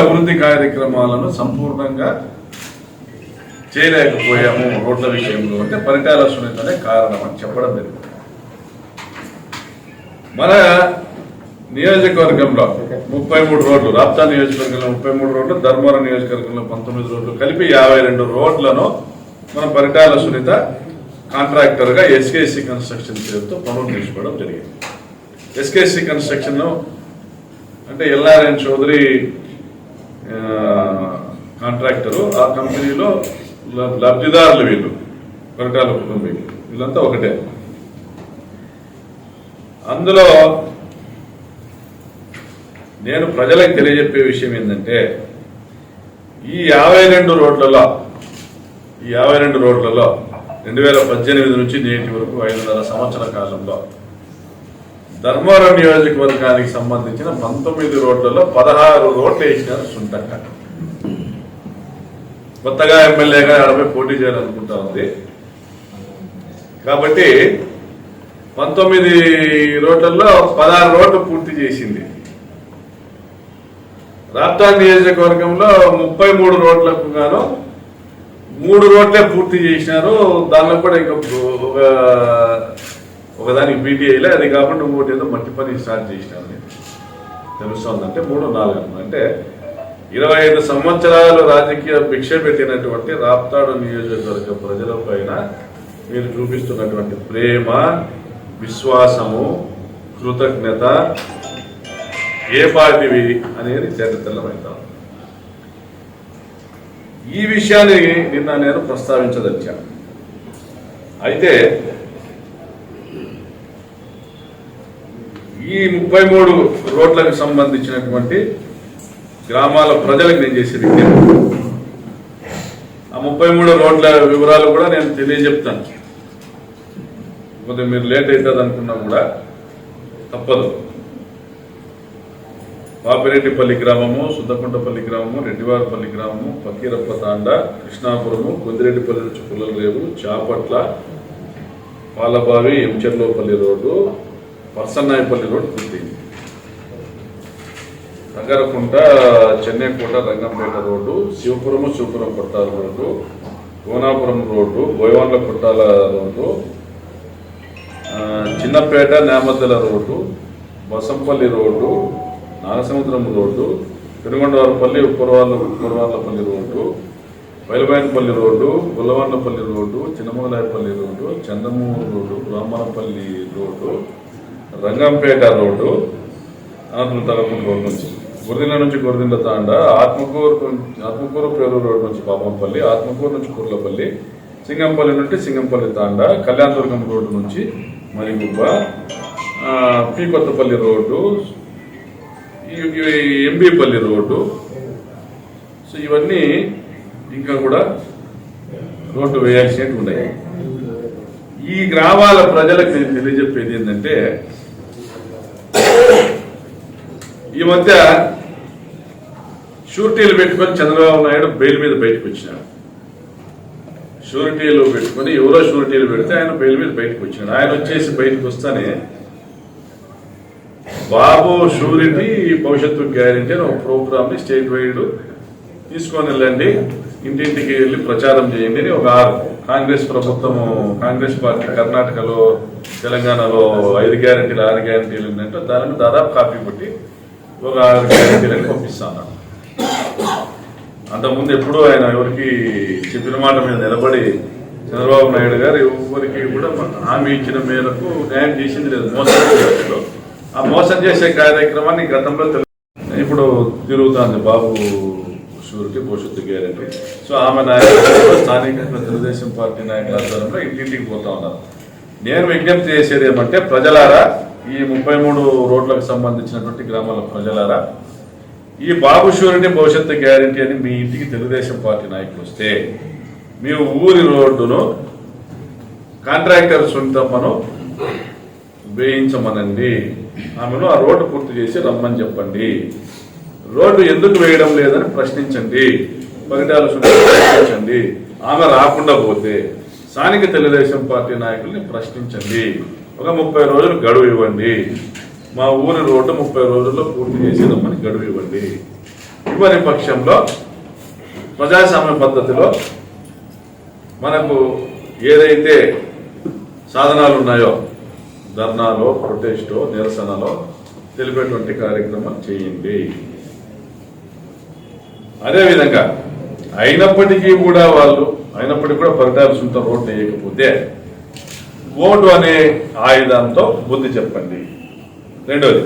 అభివృద్ధి కార్యక్రమాలను సంపూర్ణంగా చేయలేకపోయాము రోడ్ల విషయంలో అంటే పరిటాల సునీతనే కారణం అని చెప్పడం జరిగింది. మన నియోజకవర్గంలో ముప్పై మూడు రోడ్లు రాప్తా నియోజకవర్గంలో ముప్పై మూడు రోడ్లు ధర్మవరం నియోజకవర్గంలో పంతొమ్మిది రోడ్లు కలిపి యాభై రెండు రోడ్లను మన పరిటాల సునీత కాంట్రాక్టర్గా ఎస్కేసి కన్స్ట్రక్షన్ పేరుతో పనులు తీసుకోవడం జరిగింది. ఎస్కేసి కన్స్ట్రక్షన్ అంటే ఎల్ఆర్ఎన్ చౌదరి కాంట్రాక్టరు ఆ కంపెనీలో లబ్ధిదారులు వీళ్ళు కొరటాల కుటుంబీ వీళ్ళంతా ఒకటే. అందులో నేను ప్రజలకు తెలియజెప్పే విషయం ఏంటంటే ఈ యాభై రెండు రోడ్లలో ఈ యాభై రెండు రోడ్లలో రెండు వేల పద్దెనిమిది నుంచి నేటి వరకు ఐదున్నర సంవత్సరాల కాలంలో ధర్మవరం నియోజకవర్గానికి సంబంధించిన పంతొమ్మిది రోడ్లలో పదహారు రోడ్లు వేసినారు సుంటక్క. కొత్తగా ఎమ్మెల్యేగా ఆడపై పోటీ చేయాలనుకుంటా ఉంది. కాబట్టి పంతొమ్మిది రోడ్లలో పదహారు రోడ్లు పూర్తి చేసింది. రాప్తాన్ నియోజకవర్గంలో ముప్పై మూడు రోడ్లకు గాను మూడు రోడ్లే పూర్తి చేసినారు. దానిలో కూడా ఇంకా ఒక ఒకదానికి బీటీఐలే అది కాకుండా ఇంకోటి ఏదో మట్టి పని స్టార్ట్ చేసినా తెలుస్తుందంటే మూడు నాలుగు అంటే ఇరవై ఐదు సంవత్సరాలు రాజకీయ భిక్ష పెట్టినటువంటి రాప్తాడు నియోజకవర్గ ప్రజల పైన మీరు చూపిస్తున్నటువంటి ప్రేమ విశ్వాసము కృతజ్ఞత ఏ పార్టీవి అనేది తెల్లమైందాం ఈ విషయాన్ని నిన్న నేను ప్రస్తావించదలిచాను. అయితే ఈ ముప్పై మూడు రోడ్లకు సంబంధించినటువంటి గ్రామాల ప్రజలకు నేను చేసే విజ్ఞప్తి ఆ ముప్పై మూడు రోడ్ల వివరాలు కూడా నేను తెలియజెప్తాను. కొద్దిగా మీరు లేట్ అవుతుంది అనుకున్నా కూడా తప్పదు. పాపిరెడ్డిపల్లి గ్రామము సుద్దకుంటపల్లి గ్రామము రెడ్డివారపల్లి గ్రామము పకీరప్ప తాండ కృష్ణాపురము కొందిరెడ్డిపల్లి నుంచి పుల్లలరేవు చాపట్ల పాలబావి ఎంచెర్లోపల్లి రోడ్డు పర్సన్నాయపల్లి రోడ్డు పూర్తయింది Nagarakunta Chennaikota Rangampeta road Shivapuramu Shivapuram Kottala road Konapuram road Boyavanla Kottala road Chinnapeta Nemaddala road Basampalli road Nagasamudram road Penugondavaripalli Upparavalla Upparavallapalli road Bayalubayanapalli road Gullavallapalli road Chinnamulayapalli road Chandamuru road Brahmanapalli road Rangampeta road Anantapuram Talapur road నుంచి. గురదిండ నుంచి గురదిండ తాండ ఆత్మకూరు ఆత్మకూరు పేరు road నుంచి పాపంపల్లి ఆత్మకూరు నుంచి కుర్లపల్లి సింగంపల్లి నుండి Singampalli Thanda Kalyanadurgam road నుంచి మరిగుబ్బ ఆ, P Kothapalli road MB Palli road. So ఇవన్నీ ఇంకా కూడా రోడ్డు వేయాల్సినవి ఉన్నాయి. ఈ గ్రామాల ప్రజలకు నేను తెలియజెప్పేది ఏంటంటే ఈ మధ్య షూరిటీలు పెట్టుకొని చంద్రబాబు నాయుడు బెయిల్ మీద బయటకు వచ్చినాడు. షూరిటీలు పెట్టుకొని ఎవరో షూరిటీలు పెడితే ఆయన బెయిల్ మీద బయటకు వచ్చినాడు. ఆయన వచ్చేసి బయటకు వస్తానే బాబు షూరిటీ భవిష్యత్తు గ్యారంటీ అని ఒక ప్రోగ్రామ్ని స్టేట్ వైడ్ తీసుకొని వెళ్ళండి. ఇంటింటికి వెళ్ళి ప్రచారం చేయండి అని ఒక కాంగ్రెస్ ప్రభుత్వము కాంగ్రెస్ పార్టీ కర్ణాటకలో తెలంగాణలో ఐదు గ్యారంటీలు ఆరు గ్యారంటీలు ఉందంటే దానిని దాదాపు కాపీ కొట్టి ఒక ఆరు పంపిస్తాను. అంతకుముందు ఎప్పుడూ ఆయన ఎవరికి చెప్పిన మాట మీద నిలబడి చంద్రబాబు నాయుడు గారు ఎవరికి కూడా హామీ ఇచ్చిన మేరకు న్యాయం చేసింది లేదు మోసం ఆ మోసం చేసే కార్యక్రమాన్ని గతంలో ఇప్పుడు తిరుగుతుంది బాబు షూరిటీ భవిష్యత్తు గ్యారంటీ. సో ఆమె నాయకులు స్థానికంగా తెలుగుదేశం పార్టీ నాయకుల ఆధ్వర్యంలో ఇంటింటికి పోతా ఉన్నారు. నేను విజ్ఞప్తి చేసేది ఏమంటే ప్రజలారా ఈ ముప్పై మూడు రోడ్లకు సంబంధించినటువంటి గ్రామాల ప్రజలారా ఈ బాబు షూరిటీ భవిష్యత్తు గ్యారంటీ అని మీ ఇంటికి తెలుగుదేశం పార్టీ నాయకులు వస్తే మీ ఊరి రోడ్డును కాంట్రాక్టర్ సొంతమ్మను వేయించమనండి. ఆమెను ఆ రోడ్డు పూర్తి చేసి రమ్మని చెప్పండి. రోడ్డు ఎందుకు వేయడం లేదని ప్రశ్నించండి. పరిటాల సునీత ప్రశ్నించండి. ఆమె రాకుండా పోతే స్థానిక తెలుగుదేశం పార్టీ నాయకుల్ని ప్రశ్నించండి. ఒక ముప్పై రోజులు గడువు ఇవ్వండి. మా ఊరి రోడ్డు ముప్పై రోజుల్లో పూర్తి చేసేదమ్మని గడువు ఇవ్వండి. ఇవ్వని పక్షంలో ప్రజాస్వామ్య పద్ధతిలో మనకు ఏదైతే సాధనాలు ఉన్నాయో ధర్నాలో ప్రొటెస్టో నిరసనలో తెలిపేటువంటి కార్యక్రమం చేయండి. అదేవిధంగా అయినప్పటికీ కూడా వాళ్ళు అయినప్పటికీ కూడా పరిటాల సుంత రోడ్డు వేయకపోతే ఓటు అనే ఆయుధంతో బుద్ధి చెప్పండి. రెండోది